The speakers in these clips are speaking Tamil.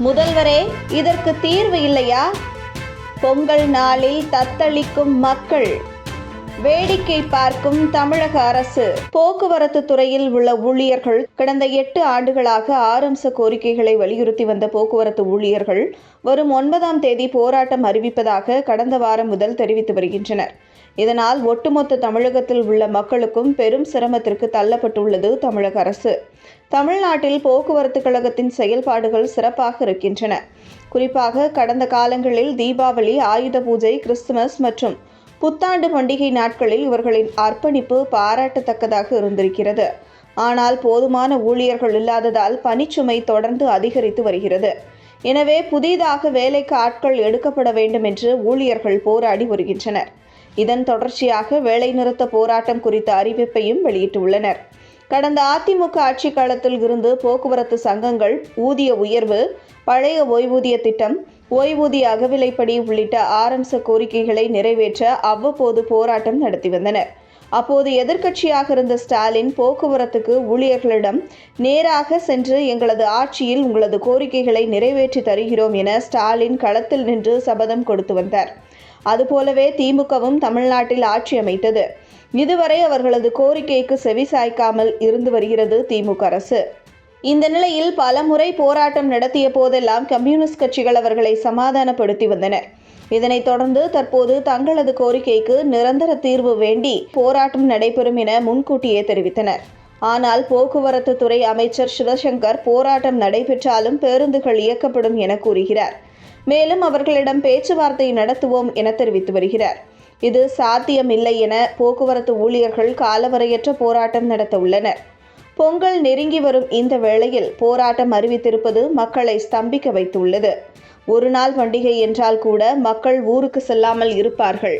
முதல்வரே இதற்கு தீர்வு இல்லையா? பொங்கல் நாளில் தத்தளிக்கும் மக்கள் வேடிக்கை பார்க்கும் தமிழக அரசு. போக்குவரத்து துறையில் உள்ள ஊழியர்கள் கடந்த எட்டு ஆண்டுகளாக ஆறு கோரிக்கைகளை வலியுறுத்தி வந்த போக்குவரத்து ஊழியர்கள் வரும் ஒன்பதாம் தேதி போராட்டம் அறிவிப்பதாக கடந்த வாரம் முதல் தெரிவித்து வருகின்றனர். இதனால் ஒட்டுமொத்த தமிழகத்தில் உள்ள மக்களுக்கும் பெரும் சிரமத்திற்கு தள்ளப்பட்டுள்ளது தமிழக அரசு. தமிழ்நாட்டில் போக்குவரத்து கழகத்தின் செயல்பாடுகள் சிறப்பாக இருக்கின்றன. குறிப்பாக கடந்த காலங்களில் தீபாவளி ஆயுத பூஜை கிறிஸ்துமஸ் மற்றும் புத்தாண்டு பண்டிகை நாட்களில் இவர்களின் அர்ப்பணிப்பு பாராட்டத்தக்கதாக இருந்திருக்கிறது. ஆனால் போதுமான ஊழியர்கள் இல்லாததால் பணிச்சுமை தொடர்ந்து அதிகரித்து வருகிறது. எனவே புதிதாக வேலைக்கு ஆட்கள் எடுக்கப்பட வேண்டும் என்று ஊழியர்கள் போராடி வருகின்றனர். இதன் தொடர்ச்சியாக வேலைநிறுத்த போராட்டம் குறித்த அறிவிப்பையும் வெளியிட்டுள்ளனர். கடந்த அதிமுக ஆட்சி காலத்தில் இருந்து போக்குவரத்து சங்கங்கள் ஊதிய உயர்வு பழைய ஓய்வூதிய திட்டம் ஓய்வூதிய அகவிலைப்படி உள்ளிட்ட ஆரம்ச கோரிக்கைகளை நிறைவேற்ற அவ்வப்போது போராட்டம் நடத்தி வந்தனர் அப்போது எதிர்க்கட்சியாக இருந்த ஸ்டாலின் போக்குவரத்துக்கு ஊழியர்களிடம் நேராக சென்று எங்களது ஆட்சியில் உங்களது கோரிக்கைகளை நிறைவேற்றி தருகிறோம் என ஸ்டாலின் களத்தில் நின்று சபதம் கொடுத்து வந்தார். அதுபோலவே திமுகவும் தமிழ்நாட்டில் ஆட்சி அமைத்தது. இதுவரை அவர்களது கோரிக்கைக்கு செவி சாய்க்காமல் இருந்து வருகிறது திமுக அரசு. இந்த நிலையில் பல முறை போராட்டம் நடத்திய போதெல்லாம் கம்யூனிஸ்ட் கட்சிகள் அவர்களை சமாதானப்படுத்தி வந்தனர் இதனைத் தொடர்ந்து தற்போது தங்களது கோரிக்கைக்கு நிரந்தர தீர்வு வேண்டி போராட்டம் நடைபெறும் என முன்கூட்டியே தெரிவித்தனர். ஆனால் போக்குவரத்து துறை அமைச்சர் சிவசங்கர் போராட்டம் நடைபெற்றாலும் பேருந்துகள் இயக்கப்படும் என கூறுகிறார். மேலும் அவர்களிடம் பேச்சுவார்த்தை நடத்துவோம் என தெரிவித்து வருகிறார். இது சாத்தியமில்லை என போக்குவரத்து ஊழியர்கள் காலவரையற்ற போராட்டம் நடத்த உள்ளனர். பொங்கல் நெருங்கி வரும் இந்த வேளையில் போராட்டம் அறிவித்திருப்பது மக்களை ஸ்தம்பிக்க வைத்துள்ளது. ஒரு நாள் பண்டிகை என்றால் கூட மக்கள் ஊருக்கு செல்லாமல் இருப்பார்கள்.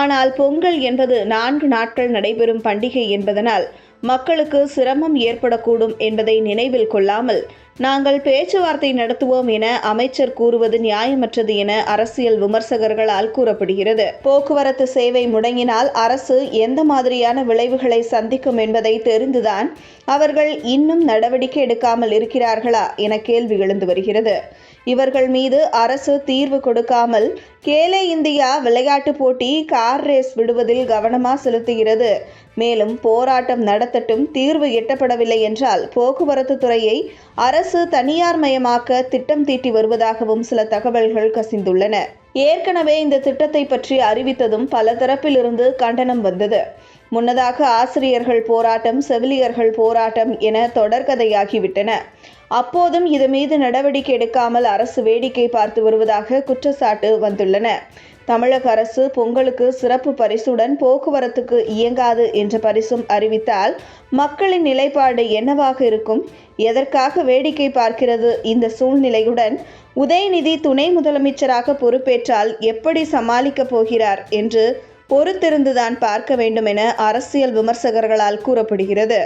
ஆனால் பொங்கல் என்பது நான்கு நாட்கள் நடைபெறும் பண்டிகை என்பதனால் மக்களுக்கு சிரமம் ஏற்படக்கூடும் என்பதை நினைவில் கொள்ளாமல் நாங்கள் பேச்சுவார்த்தை நடத்துவோம் என அமைச்சர் கூறுவது நியாயமற்றது என அரசியல் விமர்சகர்களால் கூறப்படுகிறது. போக்குவரத்து சேவை முடங்கினால் அரசு எந்த மாதிரியான விளைவுகளை சந்திக்கும் என்பதை தெரிந்துதான் அவர்கள் இன்னும் நடவடிக்கை எடுக்காமல் இருக்கிறார்களா என கேள்வி எழுந்து வருகிறது. இவர்கள் மீது அரசு தீர்வு கொடுக்காமல் கேலே இந்தியா விளையாட்டு போட்டி கார் ரேஸ் விடுவதில் கவனமாக செலுத்துகிறது. மேலும் போராட்டம் நடத்தட்டும் தீர்வு எட்டப்படவில்லை என்றால் போக்குவரத்து துறையை அரசு தனியார் மயமாக்க திட்டம் தீட்டி வருவதாகவும் சில தகவல்கள் கசிந்துள்ளன. ஏற்கனவே இந்த திட்டத்தை பற்றி அறிவித்ததும் பல தரப்பிலிருந்து கண்டனம் வந்தது. முன்னதாக ஆசிரியர்கள் போராட்டம் செவிலியர்கள் போராட்டம் என தொடர்கதையாகிவிட்டன. அப்போதும் இது மீது நடவடிக்கை எடுக்காமல் அரசு வேடிக்கை பார்த்து வருவதாக குற்றச்சாட்டு வந்துள்ளன. தமிழக அரசு பொங்கலுக்கு சிறப்பு பரிசுடன் போக்குவரத்துக்கு இயங்காது என்ற பரிசும் அறிவித்தால் மக்களின் நிலைப்பாடு என்னவாக இருக்கும்? எதற்காக வேடிக்கை பார்க்கிறது இந்த சூழ்நிலையுடன்? உதயநிதி துணை முதலமைச்சராக பொறுப்பேற்றால் எப்படி சமாளிக்கப் போகிறார்? என்று பொறுத்திருந்துதான் பார்க்க வேண்டும் என அரசியல் விமர்சகர்களால் கூறப்படுகிறது.